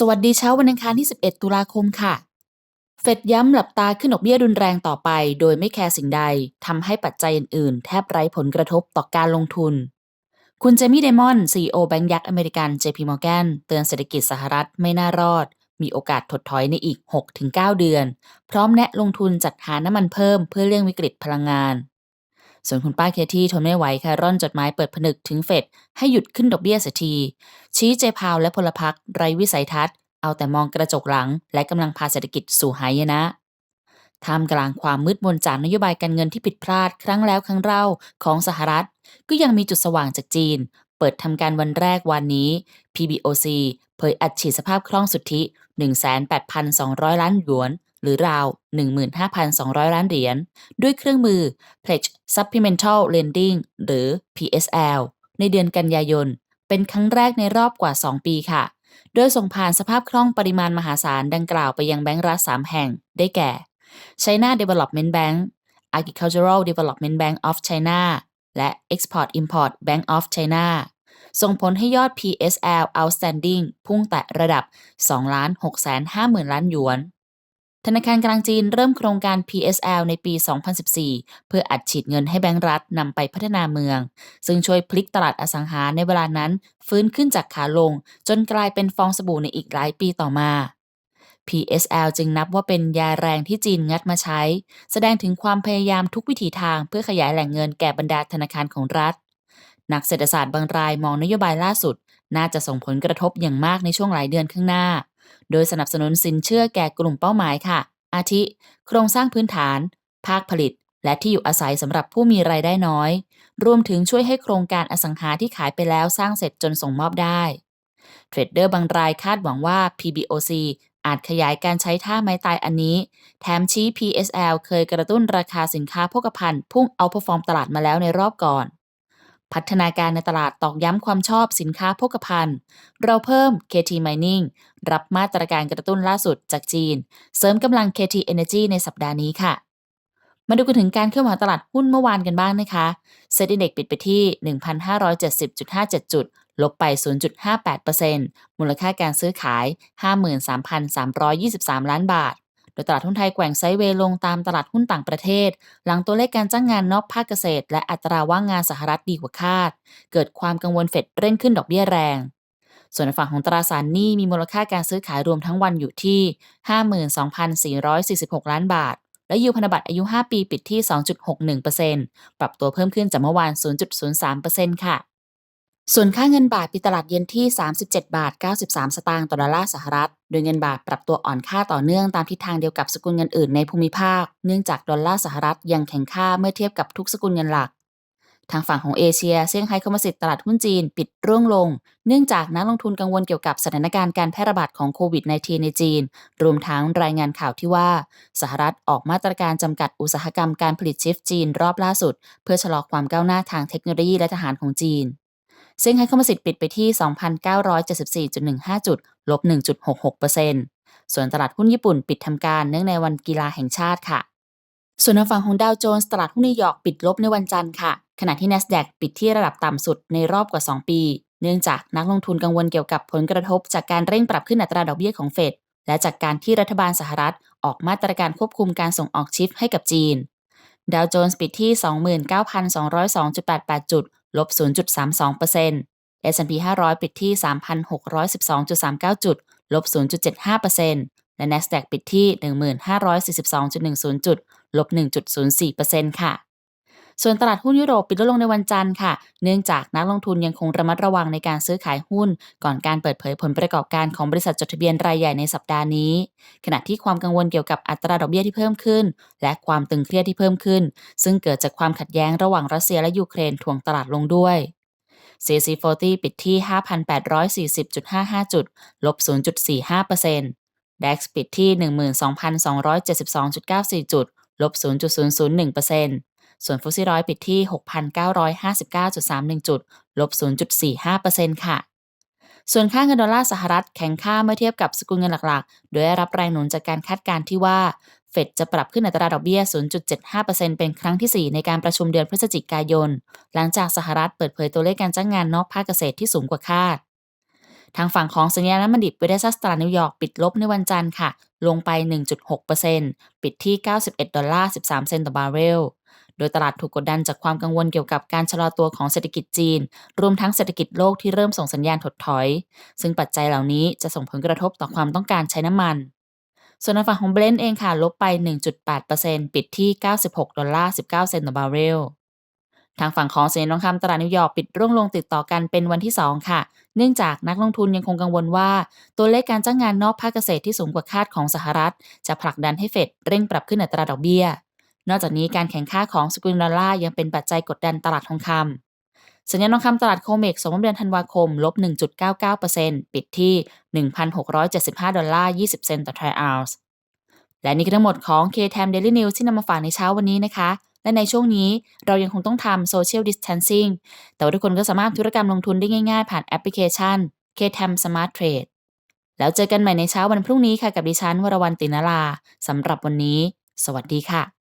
สวัสดีเช้าวันอังคารที่ 11 ตุลาคมค่ะ เฟดย้ำหลับตาขึ้นดอกเบี้ยรุนแรงต่อไป โดยไม่แคร์สิ่งใดทำให้ปัจจัยอื่นๆ แทบไร้ผลกระทบต่อการลงทุน คุณเจมี่เดมอนซีอแบงก์ยักษ์อเมริกัน JP Morgan เตือนเศรษฐกิจสหรัฐไม่น่ารอด มีโอกาสถดถอยในอีก 6-9 เดือน พร้อมแนะลงทุนจัดหาน้ำมันเพิ่มเพื่อเลี่ยงวิกฤตพลังงาน ส่วนคุณป้าเคที่ทนไม่ไหวค่ะร่อนจดหมายเปิดผนึกถึงเฟดให้หยุดขึ้นดอกเบี้ยสียที ชี้เจพาวและพลพรรคไรวิสัยทัศน์ เอาแต่มองกระจกหลัง และกำลังพาเศรษฐกิจสู่หายนะท่ามกลางความมืดมนจากนโยบายการเงินที่ผิดพลาดครั้งแล้วครั้งเล่าของสหรัฐ ก็ยังมีจุดสว่างจากจีน เปิดทำการวันแรกวันนี้ PBOC เผยอัดฉีดสภาพคล่องสุทธิ 18,200 ล้านหยวน หรือราว 15,200 ล้านเหรียญ ด้วยเครื่องมือ Pledge Supplemental Lending หรือ PSL ในเดือนกันยายน เป็นครั้งแรกในรอบกว่า 2 ปีค่ะ โดยส่งผ่านสภาพคล่องปริมาณมหาศาลดังกล่าวไปยังแบงก์รัฐ3แห่ง ได้แก่ China Development Bank Agricultural Development Bank of China และ Export Import Bank of China ส่งผลให้ยอด PSL outstanding พุ่งแตะระดับ 2 6 5 0 0 0 0ล้านหยวน ธนาคารกลางจีนเริ่มโครงการ PSL ในปี 2014 เพื่ออัดฉีดเงินให้แบงก์รัฐนำไปพัฒนาเมือง ซึ่งช่วยพลิกตลาดอสังหาในเวลานั้น ฟื้นขึ้นจากขาลง จนกลายเป็นฟองสบู่ในอีกหลายปีต่อมา PSL จึงนับว่าเป็นยาแรงที่จีนงัดมาใช้ แสดงถึงความพยายามทุกวิถีทางเพื่อขยายแหล่งเงินแก่บรรดาธนาคารของรัฐ นักเศรษฐศาสตร์บางรายมองนโยบายล่าสุด น่าจะส่งผลกระทบอย่างมากในช่วงหลายเดือนข้างหน้า โดยสนับสนุนสินเชื่อแก่กลุ่มเป้าหมายค่ะ อาทิ โครงสร้างพื้นฐาน ภาคผลิต และที่อยู่อาศัยสำหรับผู้มีรายได้น้อย รวมถึงช่วยให้โครงการอสังหาที่ขายไปแล้วสร้างเสร็จจนส่งมอบได้ เทรดเดอร์บางรายคาดหวังว่า PBOC อาจขยายการใช้ท่าไม้ตายอันนี้ แถมชี้ PSL เคยกระตุ้นราคาสินค้าโภคภัณฑ์พุ่งเอาพอฟอร์มตลาดมาแล้วในรอบก่อน พัฒนาการในตลาดตอกย้ำความชอบสินค้าโภคภัณฑ์ เราเพิ่ม KT Mining รับมาตรการกระตุ้นล่าสุดจากจีน เสริมกำลัง KT Energy ในสัปดาห์นี้ค่ะ มาดูกันถึงการเคลื่อนไหวตลาดหุ้นเมื่อวานกันบ้างนะคะเซ็นดีเด็กปิดไปที่ 1,570.57 จุด ลบไป 0.58%มูลค่าการซื้อขาย 53,323 ล้านบาท ดยตลาดหุ้นไทยแกว่งไซด์เวย์ลงตามตลาดหุ้นต่างประเทศ หลังตัวเลขการจ้างงานนอกภาคเกษตร และอัตราว่างงานสหรัฐดีกว่าคาด เกิดความกังวลเฟดเร่งขึ้นดอกเบี้ยแรง ส่วนฝั่งของตราสารหนี้มีมูลค่าการซื้อขายรวมทั้งวันอยู่ที่ 52,446 ล้านบาท และยูพันธบัตรอายุ 5 ปีปิดที่ 2.61%ปรับตัวเพิ่มขึ้นจากเมื่อวาน 0.03%ค่ะ ส่วนค่าเงินบาทปิดตลาดเย็นที่ 37 บาท 93 สตางค์ต่อดอลลาร์สหรัฐ โดยเงินบาทปรับตัวอ่อนค่าต่อเนื่องตามทิศทางเดียวกับสกุลเงินอื่นในภูมิภาค เนื่องจากดอลลาร์สหรัฐยังแข็งค่าเมื่อเทียบกับทุกสกุลเงินหลัก ทางฝั่งของเอเชียเซี่ยงไฮ้คอมโพสิตตลาดหุ้นจีน ปิดร่วงลง เนื่องจากนักลงทุนกังวลเกี่ยวกับสถานการณ์การแพร่ระบาดของโควิด -19 ในจีน รวมทั้งรายงานข่าวที่ว่าสหรัฐออกมาตรการจำกัดอุตสาหกรรมการผลิตชิปจีนรอบล่าสุด เพื่อชะลอความก้าวหน้าทางเทคโนโลยีและทหารของจีน ซี่งไฮ้คอมโพสิตปิดไปที่ 2,974.15 จุด ลบ 1.66%ส่วนตลาดหุ้นญี่ปุ่นปิดทำการเนื่องในวันกีฬาแห่งชาติค่ะ ส่วนทางฝั่งของดาวโจนส์ตลาดหุ้นนิวยอร์กปิดลบในวันจันทร์ค่ะ ขณะที่ NASDAQ ปิดที่ระดับต่ำสุดในรอบกว่า 2 ปี เนื่องจากนักลงทุนกังวลเกี่ยวกับผลกระทบ จากการเร่งปรับขึ้นอัตราดอกเบี้ยของเฟดและจากการที่รัฐบาลสหรัฐออกมาตรการควบคุมการส่งออกชิปให้กับจีนดาวโจนส์ปิดที่ 29,202.88 จุด ลบ 0.32% S&P 500 ปิดที่ 3,612.39 จุด ลบ 0.75%และ NASDAQ ปิดที่ 1,542.10 จุด ลบ 1.04%ค่ะ ส่วนตลาดหุ้นยุโรปปิดลดลงในวันจันทร์ค่ะ เนื่องจากนักลงทุนยังคงระมัดระวังในการซื้อขายหุ้น ก่อนการเปิดเผยผลประกอบการของบริษัทจดทะเบียนรายใหญ่ในสัปดาห์นี้ ขณะที่ความกังวลเกี่ยวกับอัตราดอกเบี้ยที่เพิ่มขึ้น และความตึงเครียดที่เพิ่มขึ้น ซึ่งเกิดจากความขัดแย้งระหว่างรัสเซียและยูเครนถ่วงตลาดลงด้วย CAC 40 ปิดที่ 5,840.55 จุด ลบ 0.45% DAX ปิดที่ 12,272.94 จุด ลบ 0.001% ส่วนฟุตซี่ร้อยปิดที่ 6,959.31 จุด ลบ 0.45%ค่ะ ส่วนค่าเงินดอลลาร์สหรัฐแข็งค่าเมื่อเทียบกับสกุลเงินหลักๆ โดยได้รับแรงหนุนจากการคาดการณ์ที่ว่าเฟดจะปรับขึ้นอัตราดอกเบี้ย 0.75%เป็นครั้งที่ 4 ในการประชุมเดือนพฤศจิกายน หลังจากสหรัฐเปิดเผยตัวเลขการจ้างงานนอกภาคเกษตรที่สูงกว่าคาด ทางฝั่งของสัญญาณน้ำมันดิบเวสต์ซัสตรานิวยอร์กปิดลบในวันจันทร์ค่ะ ลงไป 1.6%ปิดที่ 91 ดอลลาร์ 13 เซนต์ต่อบาร์เรล โดยตลาดถูกกดดันจากความกังวลเกี่ยวกับการชะลอตัวของเศรษฐกิจจีน รวมทั้งเศรษฐกิจโลกที่เริ่มส่งสัญญาณถดถอย ซึ่งปัจจัยเหล่านี้จะส่งผลกระทบต่อความต้องการใช้น้ำมัน ส่วนทางฝั่งของเบรนท์เองค่ะลบไป 1.8%ปิดที่ 96 ดอลลาร์ 19 เซนต์ต่อบาร์เรลทางฝั่งของสัญญาณทองคำตลาดนิวยอร์กปิดร่วงลงติดต่อกันเป็นวันที่ 2 ค่ะ เนื่องจากนักลงทุนยังคงกังวลว่า ตัวเลขการจ้างงานนอกภาคเกษตรที่สูงกว่าคาดของสหรัฐ จะผลักดันให้เฟดเร่งปรับขึ้นอัตราดอกเบี้ย นอกจากนี้การแข่งข้าของสกุลดอลลาร์ยังเป็นปัจจัยกดดันตลาดทองคำสัญญาณทองคำตลาดโคเมกสมมติเดือนธันวาคมลบ 1.99%ปิดที่ 1,675 ดอลลาร์ 20 เซนต์ต่อทรัลล์ และนี่คือทั้งหมดของ KTM Daily News ที่นำมาฝากในเช้าวันนี้นะคะและในช่วงนี้เรายังคงต้องทำ Social Distancing แต่ว่าทุกคนก็สามารถธุรกรรมลงทุนได้ง่ายๆ ผ่านแอปพลิเคชัน KTM Smart Trade แล้วเจอกันใหม่ในเช้าวันพรุ่งนี้ค่ะกับดิฉันวรวรรณตินลาสำหรับวันนี้ สวัสดีค่ะ